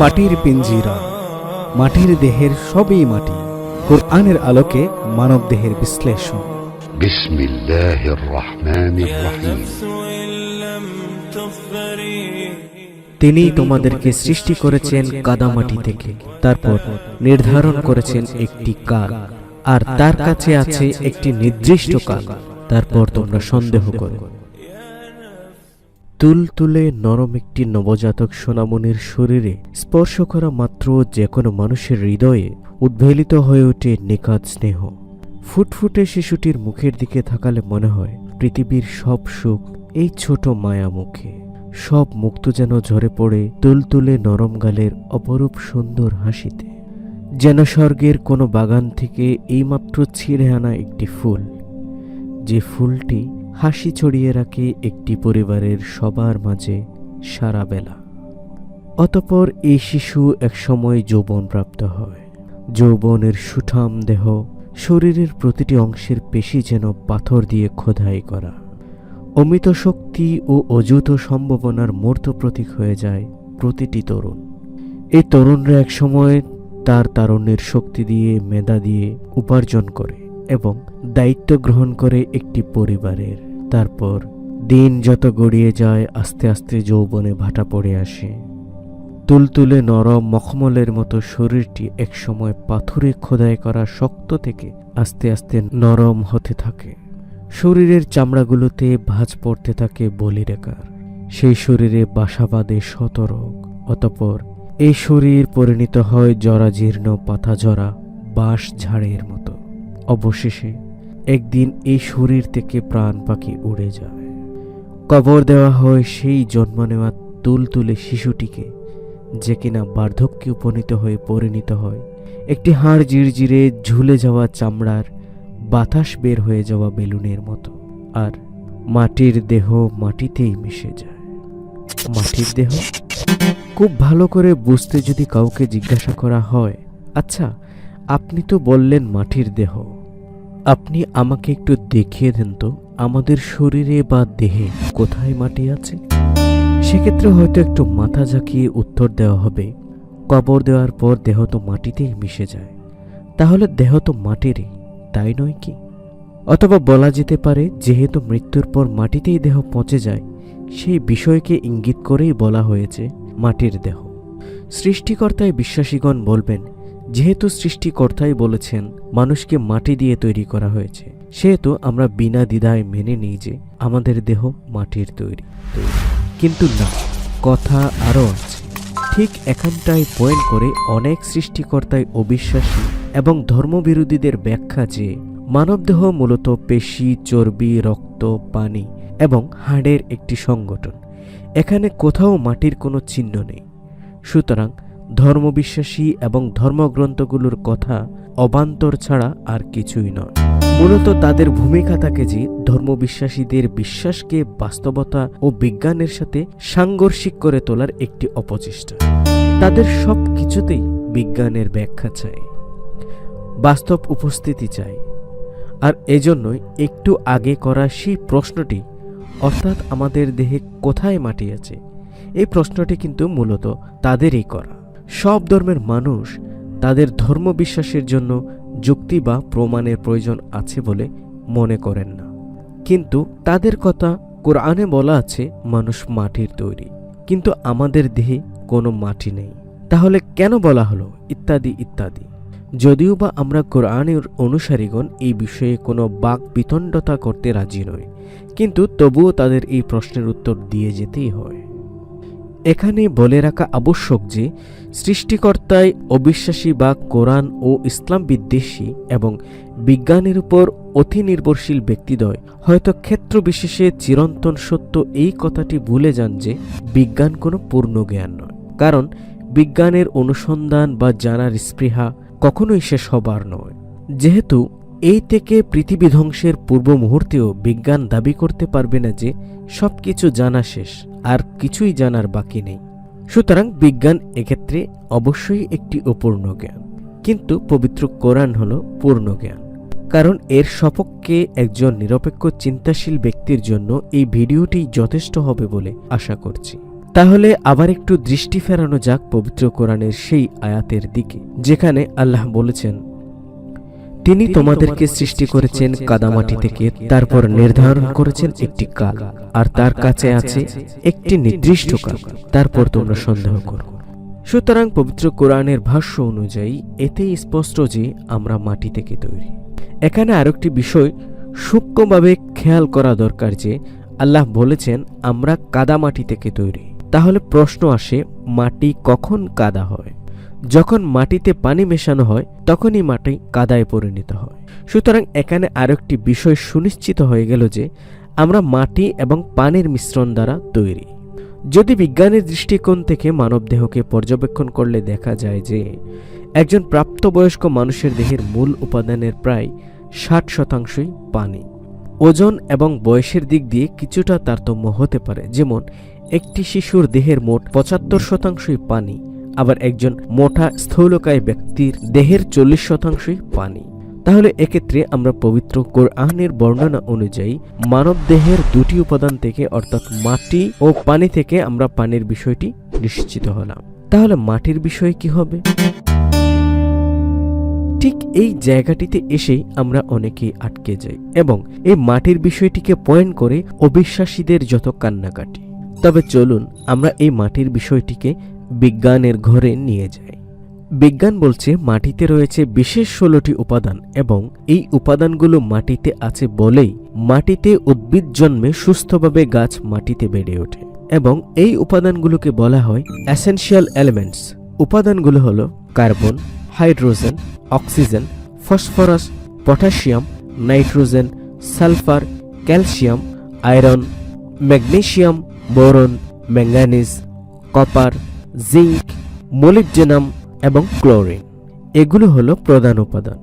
মাটির পিঞ্জিরা মাটির দেহের সবই মাটি। কোরআনের আলোকে মানব দেহের বিশ্লেষণ। তিনি তোমাদেরকে সৃষ্টি করেছেন কাদামাটি থেকে তারপর নির্ধারণ করেছেন একটি কাল আর তার কাছে আছে একটি নির্দিষ্ট কাল তারপর তোমরা সন্দেহ করো। তুল তুলে নরম একটি নবজাতক সোনামণির শরীরে স্পর্শ করা মাত্র যে কোনো মানুষের হৃদয়ে উদ্বেলিত হয়ে ওঠে নিকাত স্নেহ। ফুটফুটে শিশুটির মুখের দিকে থাকালে মনে হয়, পৃথিবীর সব সুখ এই ছোট মায়া মুখে। সব মুক্ত যেন ঝরে পড়ে তুলতুলে নরম গালের অপরূপ সুন্দর হাসিতে। যেন স্বর্গের কোনো বাগান থেকে এইমাত্র ছিঁড়ে আনা একটি ফুল। যে ফুলটি হাসি ছড়িয়ে রাখে একটি পরিবারের সবার মাঝে সারা বেলা। অতপর এই শিশু একসময় যৌবন প্রাপ্ত হয়। যৌবনের সুঠাম দেহ শরীরের প্রতিটি অংশের পেশি যেন পাথর দিয়ে খোদাই করা। অমিত শক্তি ও অযুত সম্ভাবনার মূর্ত প্রতীক হয়ে যায় প্রতিটি তরুণ। এই তরুণরা একসময় তার তারুণ্যের শক্তি দিয়ে মেধা দিয়ে উপার্জন করে। এবং দায়িত্ব গ্রহণ করে একটি পরিবারের। তারপর দিন যত গড়িয়ে যায়, আস্তে আস্তে যৌবনে ভাটা পড়ে আসে। তুলতুলে নরম মখমলের মতো শরীরটি একসময় পাথরে খোদাই করা শক্ত থেকে আস্তে আস্তে নরম হতে থাকে। শরীরের চামড়াগুলোতে ভাঁজ পড়তে থাকে বলিরেকার সেই শরীরে বাসা বাঁধে শতরোগ অতপর এই শরীর পরিণত হয় জরাজীর্ণ পাতা ঝরা বাঁশ ঝাড়ের মতো। অবশেষে একদিন এই শরীর থেকে প্রাণ পাখি উড়ে যায়। কবর দেওয়া হয় সেই জন্ম নেওয়া তুলতুলে শিশুটিকে, যে কিনা বার্ধক্যে উপনীত হয়ে পরিণত হয়। একটি হাড় জিরজিরে ঝুলে যাওয়া চামড়ার বাতাস বের হয়ে যাওয়া বেলুনের মতো, আর মাটির দেহ মাটিতেই মিশে যায়। মাটির দেহ? খুব ভালো করে বুঝতে যদি কাউকে জিজ্ঞাসা করা হয় আচ্ছা আপনি তো বললেন মাটির দেহ। আপনি আমাকে একটু দেখিয়ে দেন তো, আমাদের শরীরে বা দেহে কোথায় মাটি আছে? সেক্ষেত্রে হয়তো একটু মাথা ঝাঁকিয়ে উত্তর দেওয়া হবে। কবর দেওয়ার পর দেহ তো মাটিতেই মিশে যায়। তাহলে দেহ তো মাটিরই, তাই নয় কি? অথবা বলা যেতে পারে, যেহেতু মৃত্যুর পর মাটিতেই দেহ পচে যায়, সেই বিষয়কে ইঙ্গিত করেই বলা হয়েছে মাটির দেহ। সৃষ্টিকর্তায় বিশ্বাসীগণ বলবেন যেহেতু সৃষ্টিকর্তাই বলেছেন মানুষকে মাটি দিয়ে তৈরি করা হয়েছে, সেহেতু আমরা বিনা দ্বিধায় মেনে নিই যে আমাদের দেহ মাটির তৈরি। কিন্তু না, কথা আরও আছে। ঠিক এখানটায় পয়েন্ট করে অনেক সৃষ্টিকর্তায় অবিশ্বাসী এবং ধর্মবিরোধীদের ব্যাখ্যা যে মানবদেহ মূলত পেশি, চর্বি, রক্ত, পানি এবং হাড়ের একটি সংগঠন। এখানে কোথাও মাটির কোনো চিহ্ন নেই। সুতরাং ধর্মবিশ্বাসী এবং ধর্মগ্রন্থগুলোর কথা অবান্তর ছাড়া আর কিছুই নয়। মূলত তাদের ভূমিকা থাকে যে, ধর্মবিশ্বাসীদের বিশ্বাসকে বাস্তবতা ও বিজ্ঞানের সাথে সাংঘর্ষিক করে তোলার একটি অপচেষ্টা। তাদের সব কিছুতেই বিজ্ঞানের ব্যাখ্যা চাই, বাস্তব উপস্থিতি চাই। আর এজন্যই একটু আগে করা সেই প্রশ্নটি, অর্থাৎ আমাদের দেহে কোথায় মাটি আছে, এই প্রশ্নটি কিন্তু মূলত তাদেরই করা। সব ধর্মের মানুষ তাদের ধর্ম বিশ্বাসের জন্য যুক্তি বা প্রমাণের প্রয়োজন আছে বলে মনে করেন না। কিন্তু তাদের কথা কোরআনে বলা আছে, মানুষ মাটির তৈরি। কিন্তু আমাদের দেহে কোনো মাটি নেই। তাহলে কেন বলা হলো? ইত্যাদি ইত্যাদি। যদিও বা আমরা কোরআনের অনুসারীগণ এই বিষয়ে কোনো বাক বিতণ্ডতা করতে রাজি নই। কিন্তু তবুও তাদের এই প্রশ্নের উত্তর দিয়ে যেতেই হয়। এখানে বলে রাখা আবশ্যক যে, সৃষ্টিকর্তায় অবিশ্বাসী বা কোরআন ও ইসলাম বিদ্বেষী এবং বিজ্ঞানের উপর অতি নির্ভরশীল ব্যক্তিদ্বয়। হয়তো ক্ষেত্র বিশেষে চিরন্তন সত্য এই কথাটি ভুলে যান যে, বিজ্ঞান কোনো পূর্ণ জ্ঞান নয়। কারণ, বিজ্ঞানের অনুসন্ধান বা জানার স্পৃহা কখনোই শেষ হবার নয়। যেহেতু, এই থেকে পৃথিবী ধ্বংসের পূর্ব মুহূর্তেও বিজ্ঞান দাবি করতে পারবে না যে সব কিছু জানা শেষ। আর কিছুই জানার বাকি নেই। সুতরাং বিজ্ঞান এক্ষেত্রে অবশ্যই একটি অপূর্ণ জ্ঞান। কিন্তু পবিত্র কোরআন হল পূর্ণ জ্ঞান। কারণ এর সপক্ষে একজন নিরপেক্ষ চিন্তাশীল ব্যক্তির জন্য এই ভিডিওটি যথেষ্ট হবে বলে আশা করছি। তাহলে আবার একটু দৃষ্টি ফেরানো যাক পবিত্র কোরআনের সেই আয়াতের দিকে, যেখানে আল্লাহ বলেছেন তিনি তোমাদেরকে সৃষ্টি করেছেন কাদামাটি থেকে তারপর নির্ধারণ করেছেন একটি কাল, আর তার কাছে আছে একটি নির্দিষ্ট কাল, তারপর তোমরা সন্দেহ করো। সুতরাং পবিত্র কোরআনের ভাষ্য অনুযায়ী, এতেই স্পষ্ট যে আমরা মাটি থেকে তৈরি। এখানে আরেকটি বিষয় সূক্ষ্মভাবে খেয়াল করা দরকার যে, আল্লাহ বলেছেন, আমরা কাদা মাটি থেকে তৈরি। তাহলে প্রশ্ন আসে, মাটি কখন কাদা হয়? যখন মাটিতে পানি মেশানো হয়, তখনই মাটি কাদায় পরিণত হয়। সুতরাং এখানে আরেকটি বিষয় সুনিশ্চিত হয়ে গেল যে, আমরা মাটি এবং পানির মিশ্রণ দ্বারা তৈরি। যদি বিজ্ঞানের দৃষ্টিকোণ থেকে মানবদেহকে পর্যবেক্ষণ করলে দেখা যায় যে, একজন প্রাপ্তবয়স্ক মানুষের দেহের মূল উপাদানের প্রায় ষাট শতাংশই পানি। ওজন এবং বয়সের দিক দিয়ে কিছুটা তারতম্য হতে পারে। যেমন, একটি শিশুর দেহের মোট পঁচাত্তর শতাংশই পানি আবার একজন মোটা স্থৌলকায় ব্যক্তির দেহের চল্লিশ শতাংশই পানি। তাহলে এক্ষেত্রে আমরা পবিত্র কোরআনের বর্ণনা অনুযায়ী মানব দেহের দুটি উপাদান থেকে, অর্থাৎ মাটি ও পানি থেকে আমরা পানির বিষয়টি নিশ্চিত হলাম। তাহলে মাটির বিষয় কি হবে? ঠিক এই জায়গাটিতে এসেই আমরা অনেকেই আটকে যাই এবং এই মাটির বিষয়টিকে পয়েন্ট করে অবিশ্বাসীদের যত কান্নাকাটি। তবে চলুন আমরা এই মাটির বিষয়টিকে বিজ্ঞানের ঘরে নিয়ে যাই বিজ্ঞান বলছে মাটিতে রয়েছে বিশেষ ষোলোটি উপাদান এবং এই উপাদানগুলো মাটিতে আছে বলেই মাটিতে উদ্ভিদ জন্মে সুস্থভাবে গাছ মাটিতে বেড়ে ওঠে এবং এই উপাদানগুলোকে বলা হয় অ্যাসেনশিয়াল এলিমেন্টস উপাদানগুলো হলো carbon, hydrogen, oxygen, phosphorus, potassium, nitrogen, sulphur, calcium, iron, magnesium, boron manganese copper zinc molybdenum এবং ক্লোরিন। এগুলো হলো প্রধান উপাদান।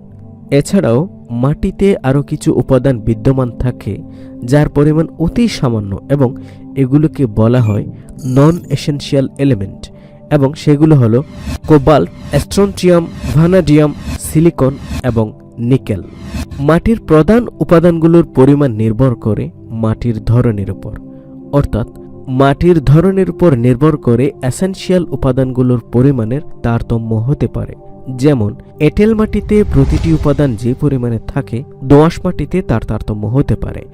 এছাড়াও মাটিতে আরও কিছু উপাদান বিদ্যমান থাকে, যার পরিমাণ অতি সামান্য এবং এগুলোকে বলা হয় নন এসেনশিয়াল এলিমেন্ট এবং সেগুলো হলো কোবাল্ট অ্যাস্ট্রনটিয়াম ভানাডিয়াম, সিলিকন এবং নিকেল। মাটির প্রধান উপাদানগুলোর পরিমাণ নির্ভর করে মাটির ধরনের উপর। অর্থাৎ মাটির ধরনের উপর নির্ভর করে অ্যাসেনশিয়াল উপাদানগুলোর পরিমাণের তারতম্য হতে পারে। যেমন, এঁটেল মাটিতে প্রতিটি উপাদান যে পরিমাণে থাকে, দোআঁশ মাটিতে তার তারতম্য হতে পারে।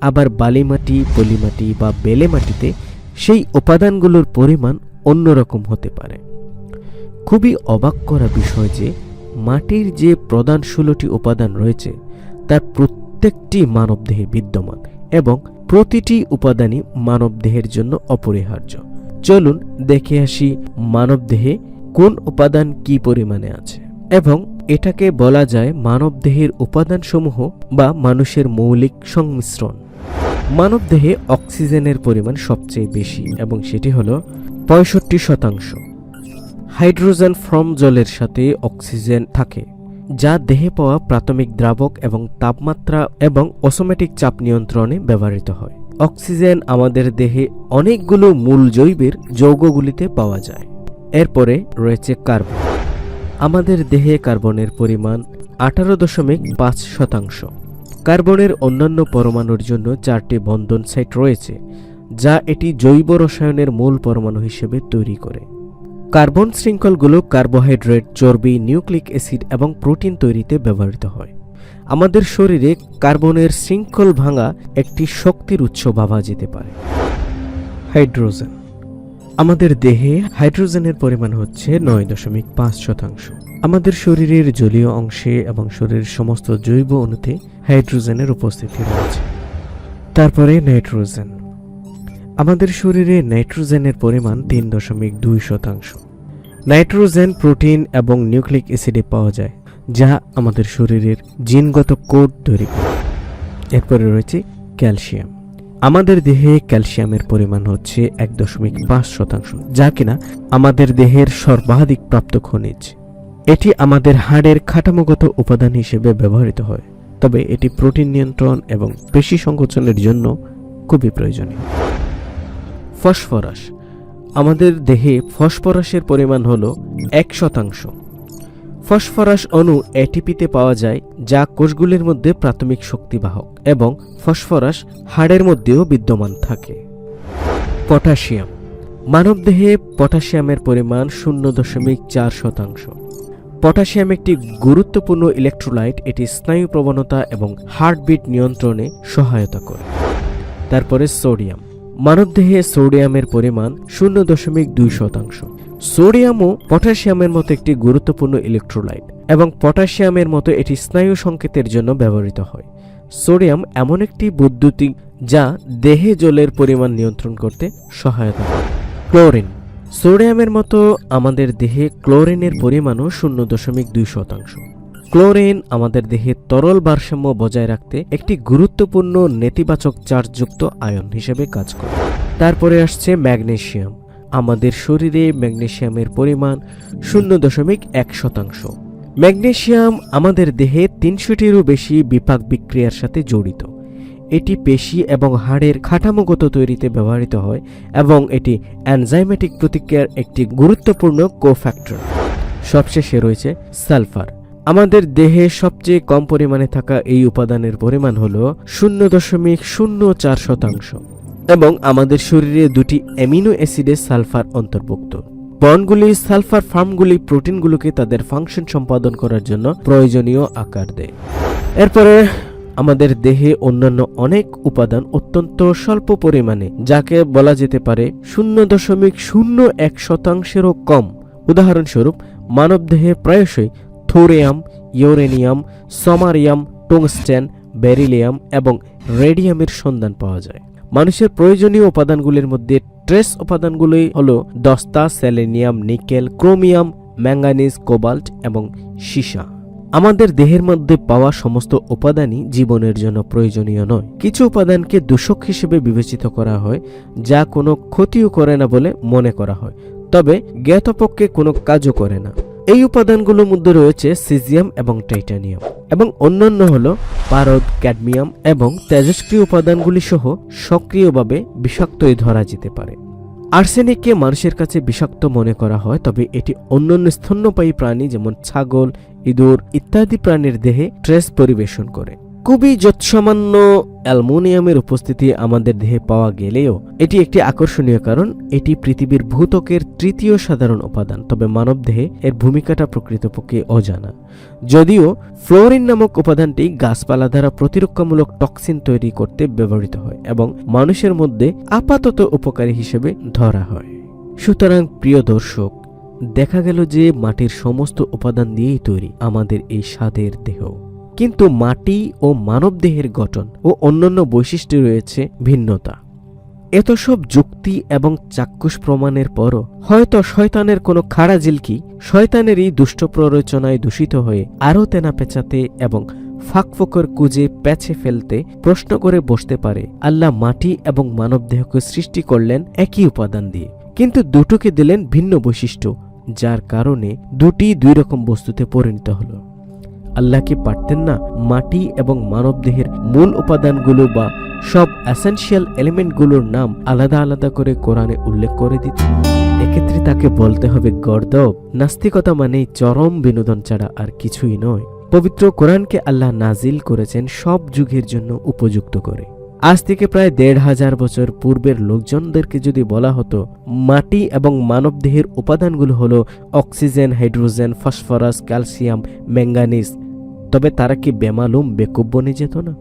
আবার বালি মাটি, পলি মাটি বা বেলে মাটিতে সেই উপাদানগুলোর পরিমাণ অন্যরকম হতে পারে। খুবই অবাক করা বিষয় যে, মাটির যে প্রধান ষোলোটি উপাদান রয়েছে, তার প্রত্যেকটি মানবদেহে বিদ্যমান এবং প্রতিটি উপাদানই মানবদেহের জন্য অপরিহার্য। চলুন দেখে আসি মানবদেহে কোন উপাদান কি পরিমাণে আছে এবং এটাকে বলা যায় মানবদেহের উপাদানসমূহ বা মানুষের মৌলিক সংমিশ্রণ। মানবদেহে অক্সিজেনের পরিমাণ সবচেয়ে বেশি এবং সেটি হল পঁয়ষট্টি শতাংশ। হাইড্রোজেন ফ্রম জলের সাথে অক্সিজেন থাকে। যা দেহে পাওয়া প্রাথমিক দ্রাবক এবং তাপমাত্রা এবং অসোমেটিক চাপ নিয়ন্ত্রণে ব্যবহৃত হয়। অক্সিজেন আমাদের দেহে অনেকগুলো মূল জৈবের যৌগগুলিতে পাওয়া যায়। এরপরে রয়েছে কার্বন। আমাদের দেহে কার্বনের পরিমাণ আঠারো দশমিক পাঁচ শতাংশ। কার্বনের অন্যান্য পরমাণুর জন্য চারটি বন্ধন সাইট রয়েছে, যা এটি জৈব রসায়নের মূল পরমাণু হিসেবে তৈরি করে। কার্বন শৃঙ্খলগুলো কার্বোহাইড্রেট, চর্বি, নিউক্লিক অ্যাসিড এবং প্রোটিন তৈরিতে ব্যবহৃত হয়। আমাদের শরীরে কার্বনের শৃঙ্খল ভাঙা একটি শক্তির উৎস ভাবা যেতে পারে। হাইড্রোজেন। আমাদের দেহে হাইড্রোজেনের পরিমাণ হচ্ছে নয় দশমিক পাঁচ শতাংশ। আমাদের শরীরের জলীয় অংশে এবং শরীরের সমস্ত জৈব অণুতে হাইড্রোজেনের উপস্থিতি রয়েছে। তারপরে নাইট্রোজেন। আমাদের শরীরে নাইট্রোজেনের পরিমাণ তিন দশমিক দুই শতাংশ। নাইট্রোজেন প্রোটিন এবং নিউক্লিক অ্যাসিডে পাওয়া যায়, যা আমাদের শরীরের জিনগত কোড তৈরি করে। এরপরে রয়েছে ক্যালসিয়াম। আমাদের দেহে ক্যালসিয়ামের পরিমাণ হচ্ছে এক দশমিক পাঁচ শতাংশ, যা কিনা আমাদের দেহের সর্বাধিক প্রাপ্ত খনিজ। এটি আমাদের হাড়ের কাঠামোগত উপাদান হিসেবে ব্যবহৃত হয়, তবে এটি প্রোটিন নিয়ন্ত্রণ এবং পেশি সংকোচনের জন্য খুবই প্রয়োজনীয়। ফসফরাস আমাদের দেহে ফসফরাসের পরিমাণ হল এক শতাংশ। ফসফরাস অণু এটিপিতে পাওয়া যায়, যা কোষগুলির মধ্যে প্রাথমিক শক্তিবাহক এবং ফসফরাস হাড়ের মধ্যেও বিদ্যমান থাকে। পটাশিয়াম। মানবদেহে পটাশিয়ামের পরিমাণ শূন্য দশমিক চার শতাংশ। পটাশিয়াম একটি গুরুত্বপূর্ণ ইলেকট্রোলাইট, এটি স্নায়ু প্রবণতা এবং হার্টবিট নিয়ন্ত্রণে সহায়তা করে। তারপরে সোডিয়াম। মানবদেহে সোডিয়ামের পরিমাণ শূন্য দশমিক দুই শতাংশ। সোডিয়ামও পটাশিয়ামের মতো একটি গুরুত্বপূর্ণ ইলেকট্রোলাইট এবং পটাশিয়ামের মতো এটি স্নায়ু সংকেতের জন্য ব্যবহৃত হয়। সোডিয়াম এমন একটি বৈদ্যুতিক যা দেহে জলের পরিমাণ নিয়ন্ত্রণ করতে সহায়তা করে। ক্লোরিন। সোডিয়ামের মতো আমাদের দেহে ক্লোরিনের পরিমাণও শূন্য দশমিক দুই শতাংশ। ক্লোরিন আমাদের দেহে তরল ভারসাম্য বজায় রাখতে একটি গুরুত্বপূর্ণ নেতিবাচক চার্জযুক্ত আয়ন হিসেবে কাজ করে। তারপরে আসছে ম্যাগনেশিয়াম। আমাদের শরীরে ম্যাগনেশিয়ামের পরিমাণ শূন্য দশমিক এক শতাংশ। ম্যাগনেশিয়াম আমাদের দেহে তিনশোটিরও বেশি বিপাক বিক্রিয়ার সাথে জড়িত। এটি পেশি এবং হাড়ের কাঠামোগত তৈরিতে ব্যবহৃত হয় এবং এটি অ্যানজাইমেটিক প্রতিক্রিয়ার একটি গুরুত্বপূর্ণ কোফ্যাক্টর। সবশেষে রয়েছে সালফার। আমাদের দেহে সবচেয়ে কম পরিমাণে থাকা এই উপাদানের পরিমাণ হল শূন্য দশমিক শূন্য চার শতাংশ এবং আমাদের শরীরে দুটি অ্যামিনো অ্যাসিডে সালফার অন্তর্ভুক্ত। বনগুলি, সালফার ফার্মগুলি প্রোটিনগুলোকে তাদের ফাংশন সম্পাদন করার জন্য প্রয়োজনীয় আকার দেয়। এরপরে আমাদের দেহে অন্যান্য অনেক উপাদান অত্যন্ত স্বল্প পরিমাণে, যাকে বলা যেতে পারে শূন্য দশমিক শূন্য এক শতাংশেরও কম। উদাহরণস্বরূপ, মানবদেহে প্রায়শই thorium, uranium, samarium, tungsten, beryllium এবং রেডিয়ামের সন্ধান পাওয়া যায়। মানুষের প্রয়োজনীয় উপাদানগুলির মধ্যে ট্রেস উপাদানগুলি হল দস্তা, selenium, nickel, chromium, manganese, cobalt এবং সীসা। আমাদের দেহের মধ্যে পাওয়া সমস্ত উপাদানই জীবনের জন্য প্রয়োজনীয় নয়। কিছু উপাদানকে দূষক হিসেবে বিবেচিত করা হয়, যা কোনো ক্ষতিও করে না বলে মনে করা হয়, তবে জ্ঞাতপক্ষে কোনো কাজও করে না। এই উপাদানগুলোর মধ্যে রয়েছে সিজিয়াম এবং টাইটানিয়াম এবং অন্যান্য হল পারদ, ক্যাডমিয়াম এবং তেজস্ক্রিয় উপাদানগুলি সহ সক্রিয়ভাবে বিষাক্তই ধরা যেতে পারে। আর্সেনিককে মানুষের কাছে বিষাক্ত মনে করা হয়, তবে এটি অন্যান্য স্তন্যপায়ী প্রাণী যেমন ছাগল, ইঁদুর ইত্যাদি প্রাণীর দেহে ট্রেস পরিবেশন করে। খুবই যৎসামান্য অ্যালমোনিয়ামের উপস্থিতি আমাদের দেহে পাওয়া গেলেও এটি একটি আকর্ষণীয় কারণ, এটি পৃথিবীর ভূতকের তৃতীয় সাধারণ উপাদান, তবে মানবদেহে এর ভূমিকাটা প্রকৃতপক্ষে অজানা। যদিও ফ্লোরিন নামক উপাদানটি গাছপালা দ্বারা প্রতিরক্ষামূলক টক্সিন তৈরি করতে ব্যবহৃত হয় এবং মানুষের মধ্যে আপাতত উপকারী হিসেবে ধরা হয়। সুতরাং প্রিয় দর্শক, দেখা গেল যে মাটির সমস্ত উপাদান দিয়েই তৈরি আমাদের এই স্বাদের দেহ। কিন্তু মাটি ও মানবদেহের গঠন ও অন্যান্য বৈশিষ্ট্য রয়েছে ভিন্নতা। এত সব যুক্তি এবং চাক্ষুষ প্রমাণের পরও হয়তো শয়তানের কোনো খাড়া জিলকি শয়তানেরই দুষ্ট প্ররোচনায় দূষিত হয়ে আরও তেনা পেঁচাতে এবং ফাঁকফোকর কুজে প্যাচে ফেলতে প্রশ্ন করে বসতে পারে। আল্লাহ মাটি এবং মানবদেহকে সৃষ্টি করলেন একই উপাদান দিয়ে। কিন্তু দুটোকে দিলেন ভিন্ন বৈশিষ্ট্য, যার কারণে দুটি দুই রকম বস্তুতে পরিণত হলো। আল্লাহ কি পারতেন না, মাটি এবং মানবদেহের মূল উপাদানগুলো বা সব অ্যাসেনশিয়াল এলিমেন্টগুলোর নাম আলাদা আলাদা করে কোরআনে উল্লেখ করে দিত। এক্ষেত্রে তাকে বলতে হবে গর্দব নাস্তিকতা মানেই চরম বিনোদন ছাড়া আর কিছুই নয়। পবিত্র কোরআনকে আল্লাহ নাজিল করেছেন সব যুগের জন্য উপযুক্ত করে। আজ থেকে প্রায় দেড় হাজার বছর পূর্বের লোকজনদেরকে যদি বলা হতো, মাটি এবং মানবদেহের উপাদানগুলো হলো oxygen, hydrogen, phosphorus, calcium manganese তবে তারা কি বেমালুম বেকুব বনে যেত না?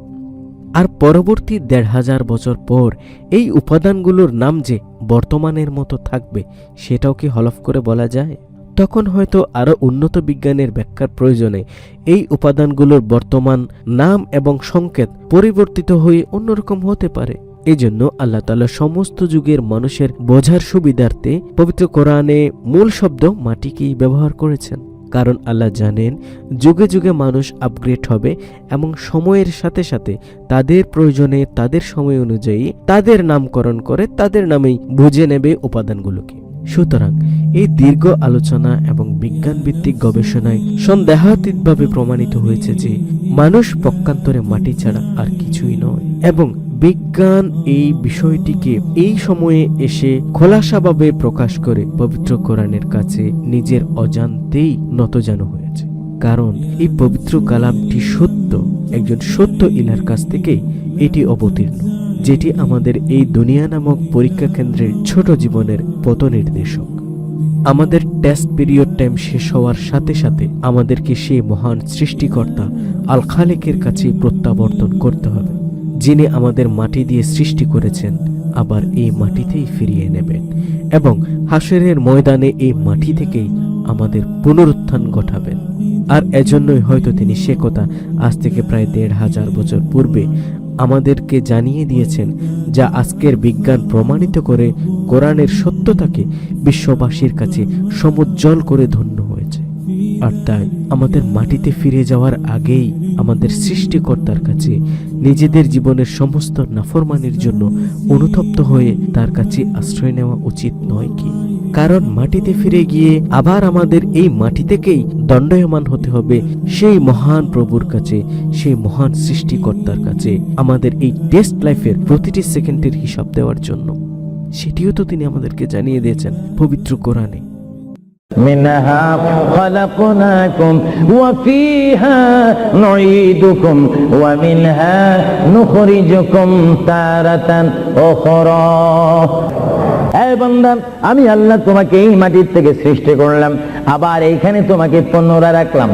আর পরবর্তী দেড় হাজার বছর পর এই উপাদানগুলোর নাম যে বর্তমানের মতো থাকবে, সেটাও কি হলফ করে বলা যায়? তখন হয়তো আরও উন্নত বিজ্ঞানের ব্যাখ্যার প্রয়োজনে এই উপাদানগুলোর বর্তমান নাম এবং সংকেত পরিবর্তিত হয়ে অন্যরকম হতে পারে। এই জন্য আল্লাহ তালা সমস্ত যুগের মানুষের বোঝার সুবিধার্থে পবিত্র কোরআনে মূল শব্দ মাটিকেই ব্যবহার করেছেন। কারণ আল্লাহ জানেন, যুগে যুগে মানুষ আপগ্রেড হবে এবং সময়ের সাথে সাথে তাদের প্রয়োজনে তাদের সময় অনুযায়ী তাদের নামকরণ করে তাদের নামেই বুঝে নেবে উপাদানগুলোকে। সুতরাং এই দীর্ঘ আলোচনা এবং বিজ্ঞান ভিত্তিক গবেষণায় সন্দেহাতীতভাবে প্রমাণিত হয়েছে যে মানুষ পক্ষান্তরে মাটি ছাড়া আর কিছুই নয় এবং বিজ্ঞান এই বিষয়টিকে এই সময়ে এসে খোলাসাভাবে প্রকাশ করে পবিত্র কোরআনের কাছে নিজের অজান্তেই নতজানু হয়েছে। কারণ এই পবিত্র কালামটি সত্য, একজন সত্য ইলার কাছ থেকেই এটি অবতীর্ণ, যেটি আমাদের এই দুনিয়া নামক পরীক্ষা কেন্দ্রের ছোট জীবনের পথ নির্দেশক আমাদের টেস্ট পিরিয়ড টাইম শেষ হওয়ার সাথে সাথে আমাদেরকে সেই মহান সৃষ্টিকর্তা আল খালেকের কাছে প্রত্যাবর্তন করতে হবে। যিনি আমাদের মাটি দিয়ে সৃষ্টি করেছেন, আবার এই মাটিতেই ফিরিয়ে নেবেন এবং হাসেরের ময়দানে এই মাটি থেকেই আমাদের পুনরুত্থান ঘটাবেন। আর এজন্যই হয়তো তিনি সে কথা আজ থেকে প্রায় দেড় হাজার বছর পূর্বে আমাদেরকে জানিয়ে দিয়েছেন, যা আজকের বিজ্ঞান প্রমাণিত করে কোরআনের সত্যতাকে বিশ্ববাসীর কাছে সমুজ্জ্বল করে ধন্য তাই আমাদের মাটিতে ফিরে যাওয়ার আগেই আমাদের সৃষ্টিকর্তার কাছে নিজেদের জীবনের সমস্ত নাফরমানির জন্য অনুতপ্ত হয়ে তার কাছে আশ্রয় নেওয়া উচিত নয় কি? কারণ মাটিতে ফিরে গিয়ে আবার আমাদের এই মাটি থেকেই দণ্ডায়মান হতে হবে সেই মহান প্রভুর কাছে, সেই মহান সৃষ্টিকর্তার কাছে আমাদের এই টেস্ট লাইফের প্রতিটি সেকেন্ডের হিসাব দেওয়ার জন্য। সেটিও তো তিনি আমাদেরকে জানিয়ে দিয়েছেন পবিত্র কোরআনে। منها خلقناكم وفيها نعيدكم ومنها نخرجكم تارة أخرى এই বান্দা আমি আল্লাহ তোমাকে এই মাটির থেকে সৃষ্টি করলাম আবার এইখানে তোমাকে পুনরায় রাখলাম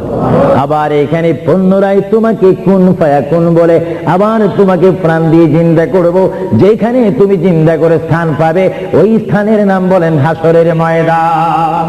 আবার এখানে পুনরায় তোমাকে কোন ফায়া কোন বলে আবার তোমাকে প্রাণ দিয়ে জিন্দা করব যেখানে তুমি জিন্দা করে স্থান পাবে ওই স্থানের নাম বলেন হাসরের ময়দান